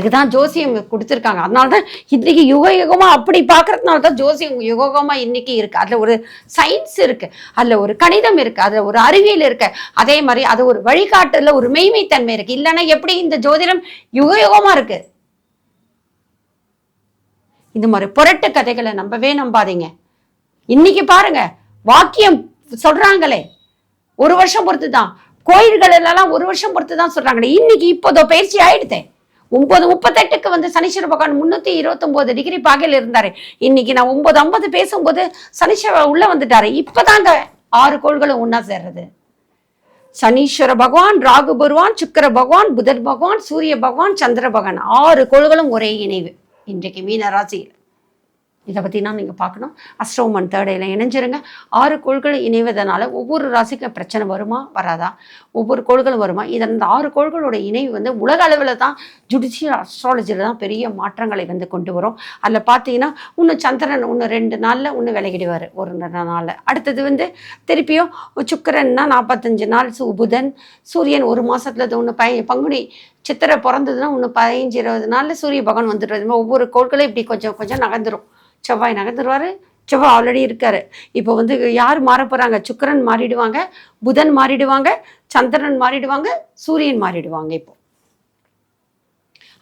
அதுக்கு தான் ஜோசியம் கொடுத்துருக்காங்க. அதனால தான் இன்னைக்கு யுக யுகமாக அப்படி பார்க்கறதுனால தான் ஜோசியம் யுகமாக இன்னைக்கு இருக்கு. அதில் ஒரு சயின்ஸ் இருக்கு. அதில் ஒரு கணிதம் இருக்கு. அதில் ஒரு அறிவியல் இருக்கு. அதே மாதிரி அது ஒரு வழிகாட்டுல ஒரு மெய்மைத்தன்மை இருக்கு. இல்லைன்னா எப்படி இந்த ஜோதிடம் யுக யுகமாக இருக்கு? இந்த மாதிரி புரட்டு கதைகளை நம்பவே நம்பாதீங்க. இன்னைக்கு பாருங்க வாக்கியம் சொல்றாங்களே. ஒரு வருஷம் பொறுத்து தான் கோயில்கள் எல்லாம் ஒரு வருஷம் பொறுத்து தான் சொல்றாங்களே. இன்னைக்கு இப்போதோ பயிற்சி ஆயிடுதே. ஒன்பது முப்பத்தெட்டுக்கு வந்து சனீஸ்வர பகவான் முன்னூத்தி இருபத்தொன்பது டிகிரி பாகையில் இருந்தார். இன்னைக்கு நான் ஒன்பது ஐம்பது பேசும்போது சனீஸ்வர உள்ள வந்துட்டாரு. அந்த ஆறு கோள்களும் ஒன்றா சேர்றது. சனீஸ்வர பகவான் ராகு பகவான் சுக்கிர பகவான் புதர் பகவான் சூரிய பகவான் சந்திர பகவான் ஆறு கோள்களும் ஒரே இணைவு. இன்றைக்கு மீன ராசியில் இதை பற்றினா நீங்கள் பார்க்கணும். அஸ்ட்ரோமன் தேர்டையில் இணைஞ்சிருங்க. ஆறு கோள்கள் இணைவதனால ஒவ்வொரு ராசிக்கும் பிரச்சனை வருமா? வராதா? ஒவ்வொரு கோள்களும் வருமா? இதன் இந்த ஆறு கோள்களோட இணைவு வந்து உலக அளவில் தான் ஜுடிஷியல் அஸ்ட்ராலஜியில் தான் பெரிய மாற்றங்களை வந்து கொண்டு வரும். அதில் பார்த்தீங்கன்னா இன்னும் சந்திரன் ஒன்று ரெண்டு நாளில் ஒன்று விலகிடுவார் ஒரு ரெண்டு நாளில். அடுத்தது வந்து திருப்பியும் சுக்கரன்னா நாற்பத்தஞ்சு நாள் சு புதன் சூரியன் ஒரு மாதத்தில் ஒன்று பை பங்குனி சித்திரை பிறந்ததுன்னா இன்னும் பதினஞ்சு இருபது நாளில் சூரிய பகவான் வந்துடுறது ஒவ்வொரு கோள்களும் இப்படி கொஞ்சம் கொஞ்சம் நகர்ந்துரும். செவ்வாய் நகர்ந்துருவார். செவ்வாய் ஆல்ரெடி இருக்காரு. இப்போ வந்து யார் மாற போகிறாங்க சுக்கரன் மாறிடுவாங்க புதன் மாறிடுவாங்க சந்திரன் மாறிடுவாங்க சூரியன் மாறிடுவாங்க இப்போ.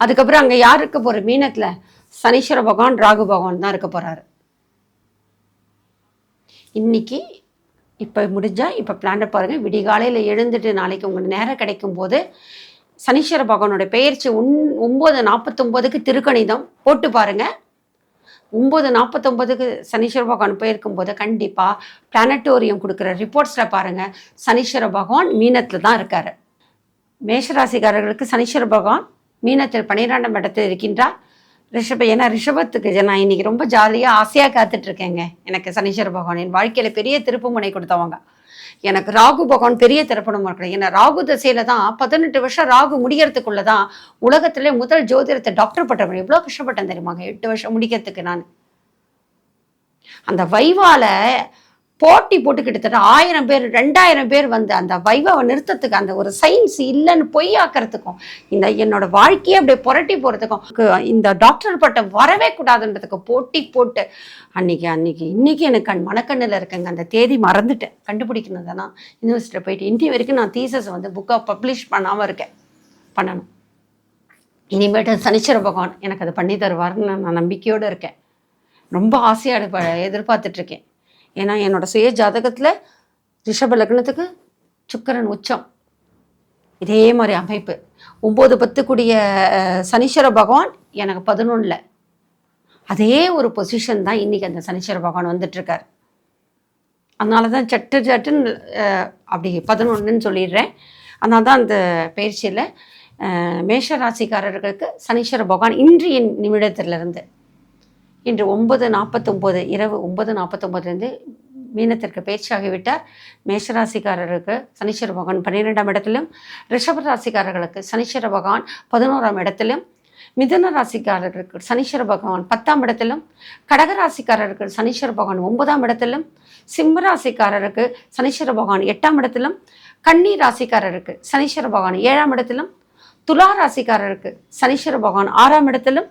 அதுக்கப்புறம் அங்கே யார் இருக்க போகிற மீனத்தில் சனீஸ்வர பகவான் ராகு பகவான் தான் இருக்க போகிறாரு இன்னைக்கு இப்போ முடிஞ்சா இப்போ பிளானை பாருங்கள் விடிகாலையில் எழுந்துட்டு நாளைக்கு உங்களுக்கு நேரம் கிடைக்கும் போது சனீஸ்வர பகவானோட பெயர்ச்சி ஒன் ஒம்பது நாற்பத்தொம்போதுக்கு திருக்கணிதம் போட்டு பாருங்க. ஒம்பது நாற்பத்தொம்போதுக்கு சனீஸ்வர பகவான் போயிருக்கும் போது கண்டிப்பாக பிளானட்டோரியம் கொடுக்குற ரிப்போர்ட்ஸில் பாருங்கள் சனீஸ்வர பகவான் மீனத்தில் தான் இருக்கார். மேஷராசிக்காரர்களுக்கு சனீஸ்வர பகவான் மீனத்தில் பன்னிரெண்டாம் இடத்தில் இருக்கின்றார். ரிஷப ஏன்னா ரிஷபத்துக்கு நான் இன்னைக்கு ரொம்ப ஜாலியாக ஆசையாக காத்துட்ருக்கேங்க எனக்கு சனீஸ்வர பகவான் என் வாழ்க்கையில் பெரிய திருப்புமுனை கொடுத்தவங்க. எனக்கு ராகு பகவான் பெரிய திறப்பணம் இருக்கணும். ஏன்னா ராகு தசையில தான் பதினெட்டு வருஷம் ராகு முடியறதுக்குள்ள தான் உலகத்திலே முதல் ஜோதிடத்தை டாக்டர் பட்டம் எவ்வளோ கஷ்டப்பட்டேன் தெரியுமாங்க? எட்டு வருஷம் முடிக்கிறதுக்கு நான். அந்த வைவால போட்டி போட்டு கிட்டத்தட்ட ஆயிரம் பேர் ரெண்டாயிரம் பேர் வந்து அந்த வைவாவை நிறுத்தத்துக்கு அந்த ஒரு சயின்ஸ் இல்லைன்னு பொய்யாக்கிறதுக்கும் இந்த என்னோட வாழ்க்கையே அப்படியே புரட்டி போகிறதுக்கும் இந்த டாக்டர் பட்டம் வரவே கூடாதுன்றதுக்கு போட்டி போட்டு அன்னைக்கு அன்னைக்கு இன்னைக்கு எனக்கு கண் மனக்கண்ணில் இருக்கேங்க அந்த தேதி மறந்துட்டேன். கண்டுபிடிக்கணும் தானே யூனிவர்சிட்டியில் போயிட்டு இன்றைய வரைக்கும் நான் தீசஸ் வந்து புக்காக பப்ளிஷ் பண்ணாமல் இருக்கேன். பண்ணணும். இனிமேட்டு சனிச்சர பகவான் எனக்கு அதை பண்ணி தருவார்னு நான் நம்பிக்கையோடு இருக்கேன். ரொம்ப ஆசையாக எதிர்பார்த்துட்ருக்கேன் ஏன்னா என்னோட சுய ஜாதகத்தில் ரிஷப லக்னத்துக்கு சுக்கிரன் உச்சம். இதே மாதிரி அமைப்பு. ஒம்பது பத்து கூடிய சனீஸ்வர பகவான் எனக்கு பதினொன்றில் அதே ஒரு பொசிஷன் தான் இன்றைக்கி அந்த சனீஸ்வர பகவான் வந்துட்டுருக்கார். அதனால தான் சட்டு சட்டுன்னு அப்படி பதினொன்றுன்னு சொல்லிடுறேன். அதனால தான் அந்த பயிற்சியில் மேஷ ராசிக்காரர்களுக்கு சனீஸ்வர பகவான் இன்றைய நிமிடத்திலிருந்து இன்று ஒன்பது நாற்பத்தொம்போது இரவு ஒன்பது நாற்பத்தொம்போதுலேருந்து மீனத்திற்கு பயிற்சியாகிவிட்டார் மேஷராசிக்காரருக்கு சனீஸ்வர பகவான் பன்னிரெண்டாம் இடத்திலும் ரிஷப ராசிக்காரர்களுக்கு சனீஸ்வர பகவான் பதினோராம் இடத்திலும் மிதுன ராசிக்காரர்களுக்கு சனீஸ்வர பகவான் பத்தாம் இடத்திலும் கடக ராசிக்காரருக்கு சனீஸ்வர பகவான் ஒன்பதாம் இடத்திலும் சிம்ம ராசிக்காரருக்கு சனீஸ்வர பகவான் எட்டாம் இடத்திலும் கன்னி ராசிக்காரருக்கு சனீஸ்வர பகவான் ஏழாம் இடத்திலும் துலா ராசிக்காரருக்கு சனீஸ்வர பகவான் ஆறாம் இடத்திலும்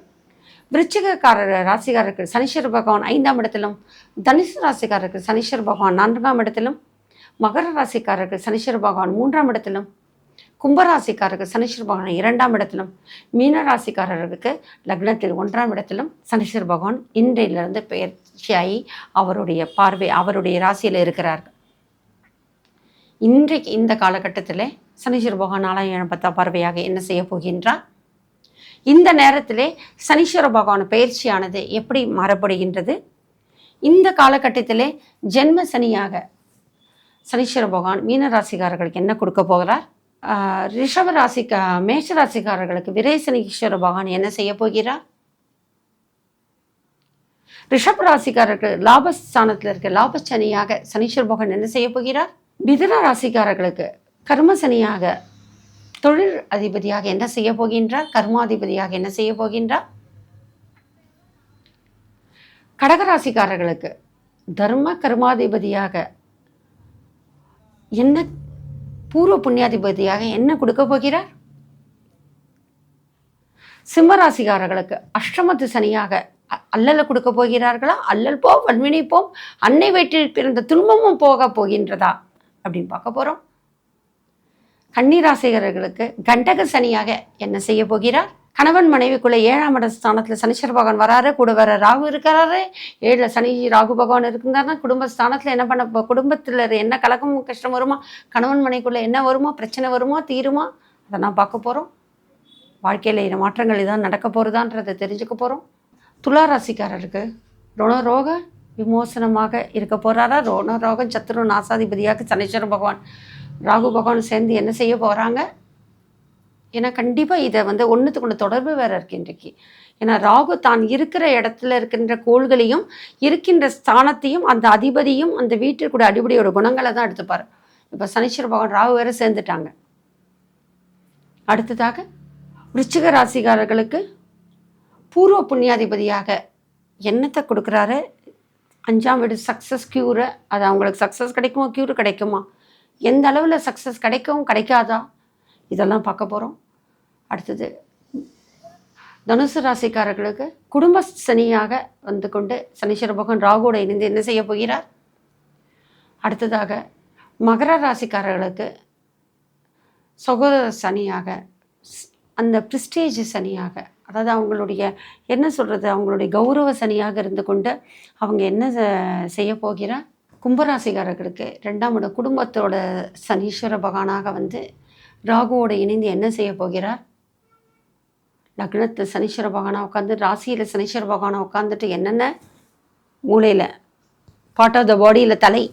விருச்சிகக்காரர் ராசிகாரருக்கு சனீஸ்வர பகவான் ஐந்தாம் இடத்திலும் தனுசு ராசிக்காரருக்கு சனீஸ்வர பகவான் நான்காம் இடத்திலும் மகர ராசிக்காரருக்கு சனீஸ்வர பகவான் மூன்றாம் இடத்திலும் கும்பராசிக்காரருக்கு சனீஸ்வர பகவான் இரண்டாம் இடத்திலும் மீன ராசிக்காரருக்கு லக்னத்தில் ஒன்றாம் இடத்திலும் சனீஸ்வர பகவான் இன்றையிலிருந்து பயிற்சியாகி அவருடைய பார்வை அவருடைய ராசியில் இருக்கிறார்கள் இன்றைக்கு இந்த காலகட்டத்தில் சனீஸ்வர பகவான் நாலாயிரம் ஏழாம் பத்தாம் பார்வையாக என்ன செய்ய போகின்றார்? இந்த நேரத்திலே சனீஸ்வர பகவான் பயிற்சியானது எப்படி மாறப்படுகின்றது? இந்த காலகட்டத்திலே ஜென்ம சனியாக சனீஸ்வர பகவான் மீனராசிக்காரர்களுக்கு என்ன கொடுக்க போகிறார்? ரிஷப ராசிக்கா மேஷ ராசிக்காரர்களுக்கு விரை சனீஸ்வர பகவான் என்ன செய்ய போகிறார்? ரிஷப ராசிக்காரர்கள் லாபஸ்தானத்தில் இருக்க லாபச்சனியாக சனீஸ்வர பகவான் என்ன செய்ய போகிறார்? மிதுன ராசிக்காரர்களுக்கு கர்ம சனியாக தொழில் அதிபதியாக என்ன செய்ய போகின்றார்? கர்மாதிபதியாக என்ன செய்ய போகின்றார்? கடகராசிக்காரர்களுக்கு தர்ம கர்மாதிபதியாக என்ன பூர்வ புண்ணியாதிபதியாக என்ன கொடுக்க போகிறார்? சிம்மராசிக்காரர்களுக்கு அஷ்டமத்து சனியாக அ- அல்லலை கொடுக்க போகிறார்களா? அல்லல் போ வன்வினை போம் அன்னை வயிற்றில் பிறந்த துன்பமும் போக போகின்றதா? அப்படின்னு பார்க்க போறோம். கன்னிராசிகர்களுக்கு கண்டக சனியாக என்ன செய்ய போகிறார்? கணவன் மனைவிக்குள்ள ஏழாம் இட ஸ்தானத்தில் சனீஸ்வர பகவான் வராரு கூட வர ராகு இருக்கிறாரு. ஏழில் சனி ராகு பகவான் இருந்தாருன்னா குடும்ப ஸ்தானத்தில் என்ன பண்ண குடும்பத்தில் என்ன கலக்கம் கஷ்டம் வருமா? கணவன் மனைவிக்குள்ள என்ன வருமா? பிரச்சனை வருமா? தீருமா? அதை நான் பார்க்க போகிறோம் வாழ்க்கையில் இந்த மாற்றங்கள் இதான் நடக்க போகிறதான்றதை தெரிஞ்சுக்க போகிறோம் துலா ராசிக்காரருக்கு ரோக விமோசனமாக இருக்க போகிறாரா ரோண ரோகம் சத்துரு நாசாதிபதியாக சனீஸ்வர பகவான் ராகு பகவான் சேர்ந்து என்ன செய்ய போகிறாங்க ஏன்னா கண்டிப்பாக இதை வந்து ஒன்றுத்துக்கு தொடர்பு வேற இருக்கு இன்றைக்கு. ஏன்னா ராகு தான் இருக்கிற இடத்துல இருக்கின்ற கோள்களையும் இருக்கின்ற ஸ்தானத்தையும் அந்த அதிபதியும் அந்த வீட்டிற்குடைய அடிப்படையோட குணங்களை தான் எடுத்துப்பார். இப்போ சனீஸ்வர பகவான் ராகு வேற சேர்ந்துட்டாங்க. அடுத்ததாக விருச்சிக ராசிகாரர்களுக்கு பூர்வ புண்ணியாதிபதியாக என்னத்தை கொடுக்குறாரு. அஞ்சாம் வீடு சக்ஸஸ் க்யூரை. அது அவங்களுக்கு சக்ஸஸ் கிடைக்குமா க்யூர் கிடைக்குமா? எந்த அளவில் சக்ஸஸ் கிடைக்கும் கிடைக்காதா? இதெல்லாம் பார்க்க போகிறோம் அடுத்தது தனுசு ராசிக்காரர்களுக்கு குடும்ப சனியாக வந்து கொண்டு சனீஸ்வர பகவான் ராகுவோட இணைந்து என்ன செய்ய போகிறார்? அடுத்ததாக மகர ராசிக்காரர்களுக்கு சகோதர சனியாக ஸ்- அந்த பிரிஸ்டேஜ் சனியாக அதாவது அவங்களுடைய என்ன சொல்கிறது அவங்களுடைய கௌரவ சனியாக இருந்து கொண்டு அவங்க என்ன செய்ய போகிறார்? கும்பராசிக்காரர்களுக்கு ரெண்டாம் இடம் குடும்பத்தோட சனீஸ்வர பகவானாக வந்து ராகுவோட இணைந்து என்ன செய்ய போகிறார்? லக்னத்தில் சனீஸ்வர பகவானா உட்காந்து ராசியில் சனீஸ்வர பகவானா உட்காந்துட்டு என்னென்ன மூளையில் பார்ட் ஆஃப் த பாடியில் தலை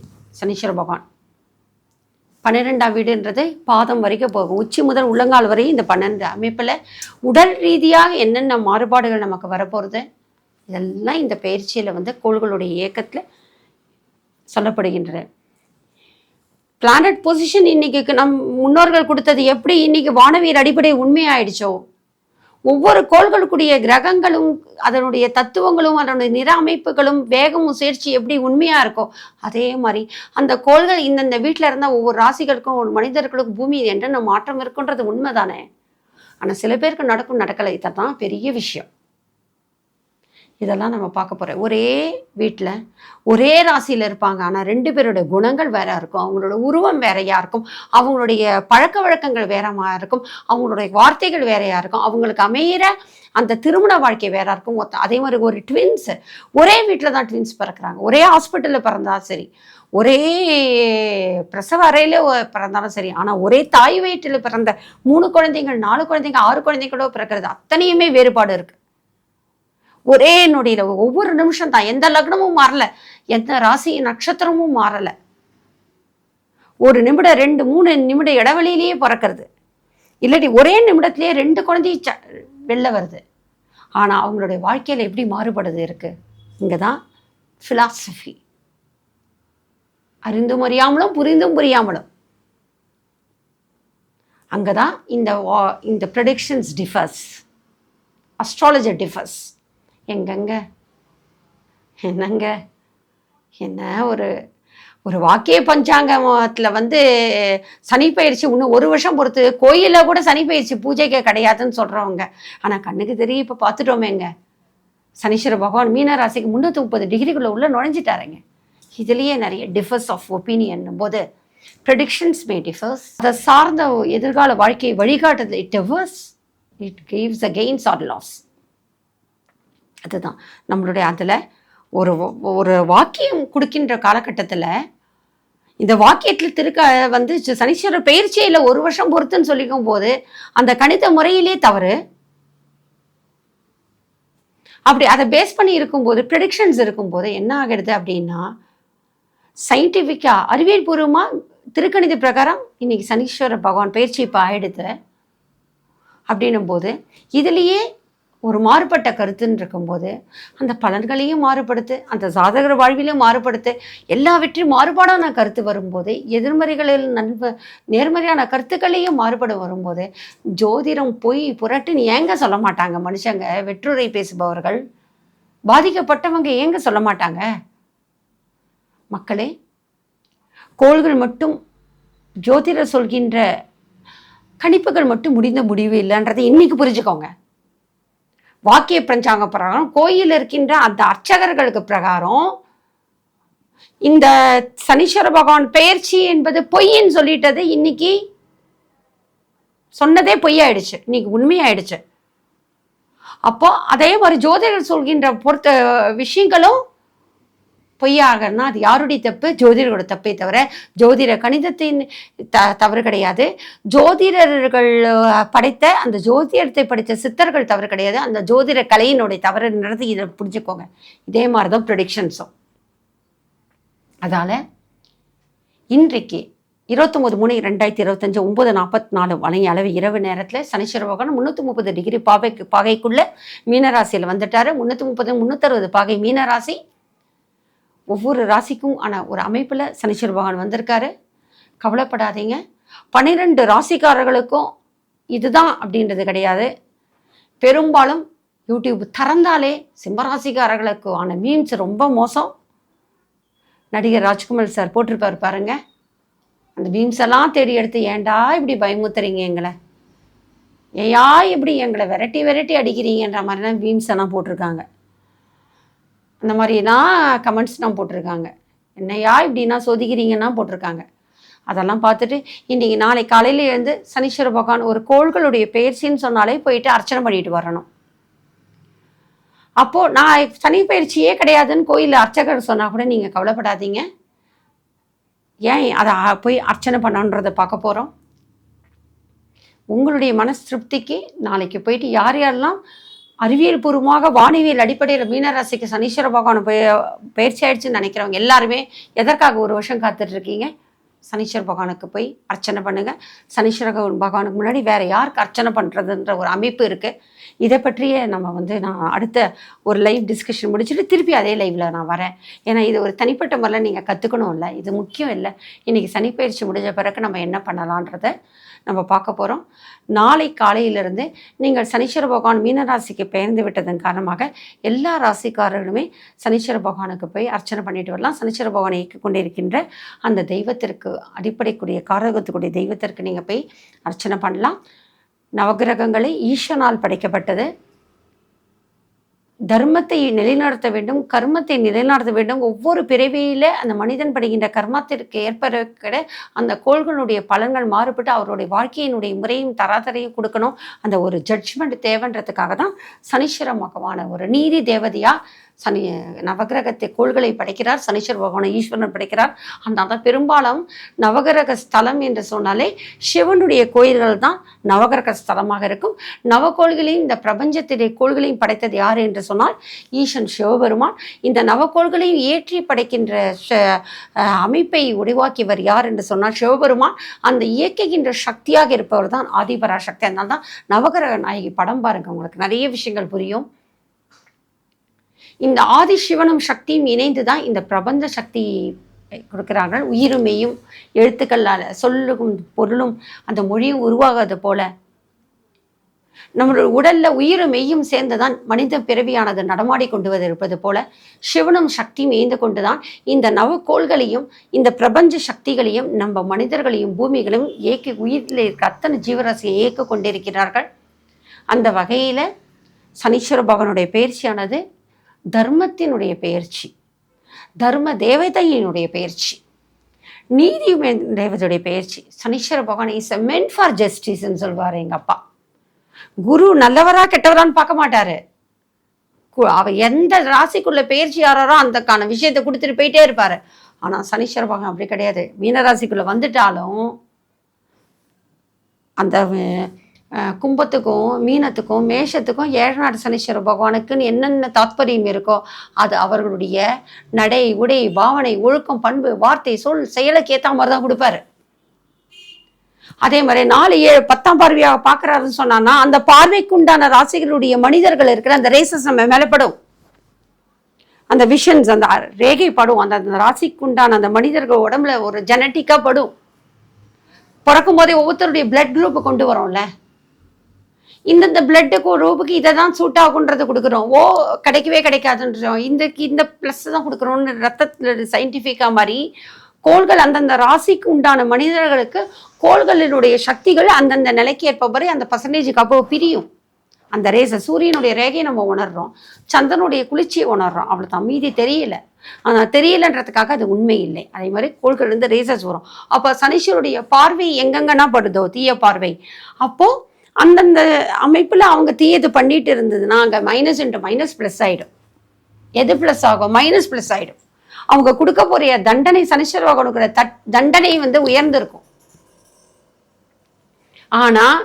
சனீஸ்வர பகவான். பன்னிரெண்டாம் வீடுன்றது பாதம் வரைக்கும் போகும். உச்சி முதல் உள்ளங்கால் வரை இந்த பன்னெண்டு அமைப்பில் உடல் ரீதியாக என்னென்ன மாறுபாடுகள் நமக்கு வரப்போகிறது இதெல்லாம் இந்த பயிற்சியில் வந்து கோள்களுடைய இயக்கத்தில் சொல்லப்படுகின்றன. பிளானட் பொசிஷன் இன்னைக்கு நம் முன்னோர்கள் கொடுத்தது எப்படி இன்னைக்கு வானவியல் அடிப்படை உண்மையாயிடுச்சோ? ஒவ்வொரு கோள்களுக்குடைய கிரகங்களும் அதனுடைய தத்துவங்களும் அதனுடைய நிற அமைப்புகளும் வேகமும் சேர்ச்சி எப்படி உண்மையாக இருக்கோ அதே மாதிரி அந்த கோள்கள் இந்தந்த வீட்டில் இருந்தால் ஒவ்வொரு ராசிகளுக்கும் ஒரு மனிதர்களுக்கும் பூமி என்னென்ன மாற்றம் இருக்குன்றது உண்மை தானே ஆனால் சில பேருக்கு நடக்கும் நடக்கலை இதுதான் பெரிய விஷயம். இதெல்லாம் நம்ம பார்க்க போகிறோம் ஒரே வீட்டில் ஒரே ராசியில் இருப்பாங்க. ஆனால் ரெண்டு பேருடைய குணங்கள் வேற இருக்கும். அவங்களோட உருவம் வேறையாக இருக்கும். அவங்களுடைய பழக்க வழக்கங்கள் வேறமாக இருக்கும். அவங்களுடைய வார்த்தைகள் வேறையாக இருக்கும். அவங்களுக்கு அமையிற அந்த திருமண வாழ்க்கை வேற இருக்கும். அதே மாதிரி ஒரு ட்வின்ஸ் ஒரே வீட்டில் தான் ட்வின்ஸ் பிறக்கிறாங்க. ஒரே ஹாஸ்பிட்டலில் பிறந்தா சரி ஒரே பிரசவ அறையில பிறந்தாலும் சரி ஆனால் ஒரே தாய் வயிற்றில் பிறந்த மூணு குழந்தைங்கள் நாலு குழந்தைங்க ஆறு குழந்தைங்களோ பிறக்கிறது அத்தனையுமே வேறுபாடு இருக்குது ஒரே நொடியில ஒவ்வொரு நிமிஷம் தான். எந்த லக்னமும் மாறல. எந்த ராசி நட்சத்திரமும் மாறல. ஒரு நிமிடம் ரெண்டு மூணு நிமிட இடைவெளியிலேயே பிறக்கிறது. இல்லாட்டி ஒரே நிமிடத்திலேயே ரெண்டு குழந்தையும் ச- வெளில வருது. ஆனால் அவங்களுடைய வாழ்க்கையில் எப்படி மாறுபடுது இருக்கு? இங்கே தான் ஃபிலாசபி அறிந்தும் அறியாமலும் புரிந்தும் புரியாமலும். அங்கே தான் இந்த வா- இந்த ப்ரெடிக்ஷன்ஸ் டிஃபர்ஸ் அஸ்ட்ராலஜர் டிஃபர்ஸ் எங்கங்க? என்னங்க? என்ன ஒரு ஒரு வாக்கிய பஞ்சாங்கத்தில் வந்து சனி பயிற்சி இன்னும் ஒரு வருஷம் பொறுத்து கோயிலில் கூட சனி பயிற்சி பூஜைக்கே கிடையாதுன்னு சொல்கிறவங்க ஆனால் கண்ணுக்கு தெரிய இப்போ பார்த்துட்டோமேங்க சனீஸ்வர பகவான் மீன ராசிக்கு முந்நூற்றி முப்பது டிகிரிக்குள்ளே உள்ளே நுழைஞ்சிட்டாருங்க. இதுலேயே நிறைய டிஃபர்ஸ் ஆஃப் ஒப்பீனியன் போது ப்ரெடிக்ஷன்ஸ் மே டிஃபர்ஸ் அதை சார்ந்த எதிர்கால வாழ்க்கையை வழிகாட்டுது it divorce it gives a our loss அதுதான். நம்மளுடைய அதில் ஒரு ஒரு வாக்கியம் கொடுக்கின்ற காலகட்டத்தில் இந்த வாக்கியத்தில் திருக்க வந்து சனீஸ்வரர் பயிற்சியில் ஒரு வருஷம் பொறுத்துன்னு சொல்லிக்கும் போது அந்த கணித முறையிலே தவறு. அப்படி அதை பேஸ் பண்ணி இருக்கும்போது ப்ரெடிக்ஷன்ஸ் இருக்கும்போது என்ன ஆகிடுது அப்படின்னா சயின்டிஃபிக்காக அறிவியல் பூர்வமாக திருக்கணித பிரகாரம் இன்னைக்கு சனீஸ்வர பகவான் பயிற்சி இப்போ ஆயிடுது. அப்படின்னும் போது இதுலேயே ஒரு மாறுபட்ட கருத்துன்னு இருக்கும்போது அந்த பலன்களையும் மாறுபடுத்து அந்த சாதகர் வாழ்விலையும் மாறுபடுத்து எல்லாவற்றையும் மாறுபாடான கருத்து வரும்போது எதிர்மறைகளில் நண்ப நேர்மறையான கருத்துக்களையும் மாறுபட வரும்போது ஜோதிடம் பொய் புரட்டுன்னு ஏங்க சொல்ல மாட்டாங்க மனுஷங்க? வெற்றுரை பேசுபவர்கள். பாதிக்கப்பட்டவங்க ஏங்க சொல்ல மாட்டாங்க? மக்களே கோள்கள் மட்டும் ஜோதிடர் சொல்கின்ற கணிப்புகள் மட்டும் முடிந்த முடிவு இல்லைன்றதை இன்னைக்கு புரிஞ்சுக்கோங்க. வாக்கிய பிரஞ்சாங்க பிரகாரம் கோயில் இருக்கின்ற அந்த அர்ச்சகர்களுக்கு பிரகாரம் இந்த சனீஸ்வர பகவான் பெயர்ச்சி என்பது பொய்ன்னு சொல்லிட்டது இன்னைக்கு சொன்னதே பொய்யாயிடுச்சு இன்னைக்கு உண்மையாயிடுச்சு. அப்போ அதே மாதிரி ஜோதிடர் சொல்கின்ற பொறுத்த விஷயங்களும் பொய்யாகனா அது யாருடைய தப்பு? ஜோதிடரோட தப்பே தவிர ஜோதிட கணிதத்தின் த தவறு கிடையாது. ஜோதிடர்கள் படைத்த அந்த ஜோதிடத்தை படித்த சித்தர்கள் தவறு கிடையாது. அந்த ஜோதிட கலையினுடைய தவறு நடந்து இதை புரிஞ்சுக்கோங்க. இதே மாதிரி தான் ப்ரொடிக்ஷன்ஸும் அதால் இன்றைக்கு இருபத்தொம்போது மூணு ரெண்டாயிரத்தி இருபத்தஞ்சு ஒம்பது நாற்பத்தி நாலு வளைய அளவு இரவு நேரத்தில் சனீஸ்வர பகவான் முந்நூற்றி முப்பது டிகிரி பாகைக்கு பாகைக்குள்ளே மீனராசியில் வந்துட்டார். முந்நூற்றி முப்பது முந்நூற்றறுபது பாகை மீனராசி ஒவ்வொரு ராசிக்கும் ஆன ஒரு அமைப்பில் சனீஸ்வர பகவான் வந்திருக்காரு. கவலைப்படாதீங்க. பன்னிரெண்டு ராசிக்காரர்களுக்கும் இதுதான் அப்படின்றது கிடையாது. பெரும்பாலும் யூடியூப் திறந்தாலே சிம்மராசிக்காரர்களுக்கு ஆன மீம்ஸ் ரொம்ப மோசம். நடிகர் ராஜ்குமார் சார் போட்டிருப்பாரு பாருங்க. அந்த மீம்ஸ் எல்லாம் தேடி எடுத்து ஏன்டா இப்படி பயமுத்துறீங்க எங்களை? ஏயா இப்படி எங்களை விரட்டி விரட்டி அடிக்கிறீங்கன்ற மாதிரிலாம் மீம்ஸ் எல்லாம் போட்டிருக்காங்க. அந்த மாதிரிலாம் கமெண்ட்ஸ்லாம் போட்டிருக்காங்க. என்னையா இப்படின்னா சொதிக்கிறீங்கன்னா போட்டிருக்காங்க. அதெல்லாம் பார்த்துட்டு இன்றைக்கி நாளை காலையில் எழுந்து சனீஸ்வர பகவான் ஒரு கோள்களுடைய பெயர்ச்சின்னு சொன்னாலே போயிட்டு அர்ச்சனை பண்ணிட்டு வரணும். அப்போது நான் சனி பயிற்சியே கிடையாதுன்னு கோயிலில் அர்ச்சகர் சொன்னால் கூட நீங்கள் கவலைப்படாதீங்க. ஏன் அதை போய் அர்ச்சனை பண்ணணுன்றதை பார்க்க போகிறோம் உங்களுடைய மனசு திருப்திக்கு நாளைக்கு போயிட்டு யார் யாரெல்லாம் அறிவியல் பூர்வமாக வானிவியல் அடிப்படையில் மீனராசிக்கு சனீஸ்வர பகவான் போய் பயிற்சி ஆயிடுச்சுன்னு நினைக்கிறவங்க எல்லாருமே எதற்காக ஒரு வருஷம் காத்துட்டு இருக்கீங்க சனீஸ்வர பகவானுக்கு போய் அர்ச்சனை பண்ணுங்க. சனீஸ்வர பகவானுக்கு முன்னாடி வேற யாருக்கு அர்ச்சனை பண்ணுறதுன்ற ஒரு அமைப்பு இருக்கு. இதை பற்றியே நம்ம வந்து நான் அடுத்த ஒரு லைவ் டிஸ்கஷன் முடிச்சுட்டு திருப்பி அதே லைவில் நான் வரேன். ஏன்னா இது ஒரு தனிப்பட்ட முறையில் நீங்கள் கற்றுக்கணும்ல இது முக்கியம் இல்லை. இன்னைக்கு சனிப்பயிற்சி முடிஞ்ச பிறகு நம்ம என்ன பண்ணலான்றதை நம்ம பார்க்க போகிறோம் நாளை காலையிலிருந்து நீங்கள் சனீஸ்வர பகவான் மீனராசிக்கு பெயர்ந்து விட்டதன் காரணமாக எல்லா ராசிக்காரர்களுமே சனீஸ்வர பகவானுக்கு போய் அர்ச்சனை பண்ணிட்டு வரலாம். சனீஸ்வர பகவானை இயக்கி கொண்டிருக்கின்ற அந்த தெய்வத்திற்கு அடிப்படைக்குரிய காரகத்துக்குரிய தெய்வத்திற்கு நீங்கள் போய் அர்ச்சனை பண்ணலாம். நவகிரகங்களை ஈஸ்வனால் படைக்கப்பட்டது. தர்மத்தை நிலைநாட்ட வேண்டும் கர்மத்தை நிலைநாட்ட வேண்டும். ஒவ்வொரு பிறவியில அந்த மனிதன் படுகின்ற கர்மத்திற்கு ஏற்பட அந்த கோள்களுடைய பலன்கள் மாறுபட்டு அவருடைய வாழ்க்கையினுடைய முறையும் தராதரையும் கொடுக்கணும். அந்த ஒரு ஜட்ஜ்மெண்ட் தேவைன்றதுக்காக தான் சனீஸ்வர பகவான ஒரு நீதி தேவதையா சனி நவகிரகத்தை கோள்களை படைக்கிறார் சனீஸ்வர பகவானை ஈஸ்வரன் படைக்கிறார். அதனால தான் பெரும்பாலும் நவகிரக ஸ்தலம் என்று சொன்னாலே சிவனுடைய கோயில்கள் தான் நவகிரக ஸ்தலமாக இருக்கும். நவகோள்களையும் இந்த பிரபஞ்சத்திலே கோள்களையும் படைத்தது யார் என்று சொன்னால் ஈசன் சிவபெருமான். இந்த நவகோள்களையும் ஏற்றி படைக்கின்ற ச- அமைப்பை உருவாக்கியவர் யார் என்று சொன்னால் சிவபெருமான். அந்த இயக்குகின்ற சக்தியாக இருப்பவர் தான் ஆதிபராசக்தி. அதனால தான் நவகிரக நாயகி படம் பாருங்க உங்களுக்கு நிறைய விஷயங்கள் புரியும். இந்த ஆதி சிவனும் சக்தியும் இணைந்து தான் இந்த பிரபஞ்ச சக்தி கொடுக்கிறார்கள். உயிருமையும் எழுத்துக்களால் சொல்லும் பொருளும் அந்த மொழியும் உருவாகாது போல. நம்மளுடைய உடல்ல உயிரும் மெய்யும் சேர்ந்துதான் மனித பிறவியானது நடமாடி கொண்டு இருப்பது போல சிவனும் சக்தியும் இணைந்து கொண்டுதான் இந்த நவக்கோள்களையும் இந்த பிரபஞ்ச சக்திகளையும் நம்ம மனிதர்களையும் பூமிகளையும் இயக்கி உயிரில் இருக்க அத்தனை ஜீவராசியை இயக்க கொண்டிருக்கிறார்கள். அந்த வகையில சனீஸ்வர பகவனுடைய பயிற்சியானது தர்மத்தினுடைய பெயர்ச்சி தர்ம தேவதையினுடைய பெயர்ச்சி நீதி தேவதையுடைய பெயர்ச்சி. Saneeswara Bhagavan is a man for ஜஸ்டிஸ்ன்னு சொல்வார் எங்கள் அப்பா. குரு நல்லவரா கெட்டவரான்னு பார்க்க மாட்டாரு. அவ எந்த ராசிக்குள்ள பெயர்ச்சி யாரோ அந்தக்கான விஷயத்தை கொடுத்துட்டு போயிட்டே இருப்பாரு. ஆனால் சனீஸ்வர பகவான் அப்படி கிடையாது. மீனராசிக்குள்ளே வந்துட்டாலும் அந்த கும்பத்துக்கும் மீனத்துக்கும் மேஷத்துக்கும் ஏழநாடு சனீஸ்வர பகவானுக்குன்னு என்னென்ன தாத்பரியம் இருக்கோ அது அவர்களுடைய நடை உடை பாவனை ஒழுக்கம் பண்பு வார்த்தை சொல் செயலுக்கு ஏற்ற மாதிரி தான் கொடுப்பாரு. அதே மாதிரி நாலு ஏழு பத்தாம் பார்வையாக பார்க்கறாருன்னு சொன்னான்னா அந்த பார்வைக்கு உண்டான ராசிகளுடைய மனிதர்கள் இருக்கிற அந்த ரேசஸ் நம்ம மேலே படும். அந்த விஷன்ஸ் அந்த ரேகை படும். அந்த அந்த ராசிக்கு உண்டான அந்த மனிதர்கள் உடம்புல ஒரு ஜெனட்டிக்காக படும். பிறக்கும் போதே ஒவ்வொருத்தருடைய பிளட் குரூப்பை கொண்டு வரோம்ல. இந்தந்த பிளட்டுக்கு ரூபுக்கு இதை தான் சூட் ஆகுன்றதை கொடுக்குறோம். ஓ கிடைக்கவே கிடைக்காதுன்றோம் இந்த இந்த ப்ளஸ் தான் கொடுக்குறோம்னு ரத்தத்தில் சயின்டிஃபிக்காக மாதிரி கோள்கள் அந்தந்த ராசிக்கு உண்டான மனிதர்களுக்கு கோள்களினுடைய சக்திகள் அந்தந்த நிலைக்கு ஏற்பவரை அந்த பர்சன்டேஜுக்கு அப்போ பிரியும். அந்த ரேஸை சூரியனுடைய ரேகையை நம்ம உணர்றோம். சந்திரனுடைய குளிர்ச்சியை உணர்றோம். அவ்வளோதான் மீதி தெரியல. ஆனால் தெரியலன்றதுக்காக அது உண்மை இல்லை. அதே மாதிரி கோள்கள் இருந்து ரேசஸ் வரும். அப்போ சனீஸ்வருடைய பார்வை எங்கெங்கன்னா படுதோ தீய பார்வை. அப்போது அந்தந்த அமைப்பில் அவங்க தீயது பண்ணிட்டு இருந்ததுன்னா அங்கே மைனஸ் இன்ட்டு மைனஸ் ப்ளஸ் ஆகிடும் எது ப்ளஸ் ஆகும்? மைனஸ் ப்ளஸ் ஆகிடும் அவங்க கொடுக்க போகிற தண்டனை சனீஸ்வர கொடுக்குற தட் தண்டனை வந்து உயர்ந்திருக்கும். ஆனால்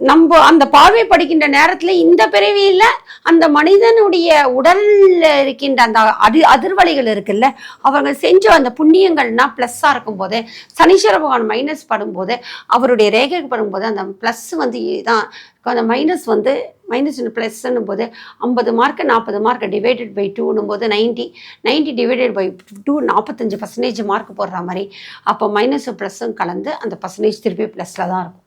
நம்ம அந்த பார்வை படிக்கின்ற நேரத்தில் இந்த பிறவியில் அந்த மனிதனுடைய உடலில் இருக்கின்ற அந்த அதி அதிர்வலைகள் இருக்குல்ல அவங்க செஞ்ச அந்த புண்ணியங்கள்னா ப்ளஸ்ஸாக இருக்கும் போது சனீஸ்வர பகவான் மைனஸ் படும்போது அவருடைய ரேகைக்கு படும்போது அந்த ப்ளஸ் வந்து தான் அந்த மைனஸ் வந்து மைனஸ் ப்ளஸ்ன்னும் போது ஐம்பது மார்க்கு நாற்பது மார்க்கு டிவைடட் பை டூனும் போது ninety ninety divided by two நாற்பத்தஞ்சு பர்சன்டேஜ் மார்க் போடுற மாதிரி அப்போ மைனஸும் ப்ளஸ்ஸும் கலந்து அந்த பர்சன்டேஜ் திருப்பி ப்ளஸில் தான் இருக்கும்.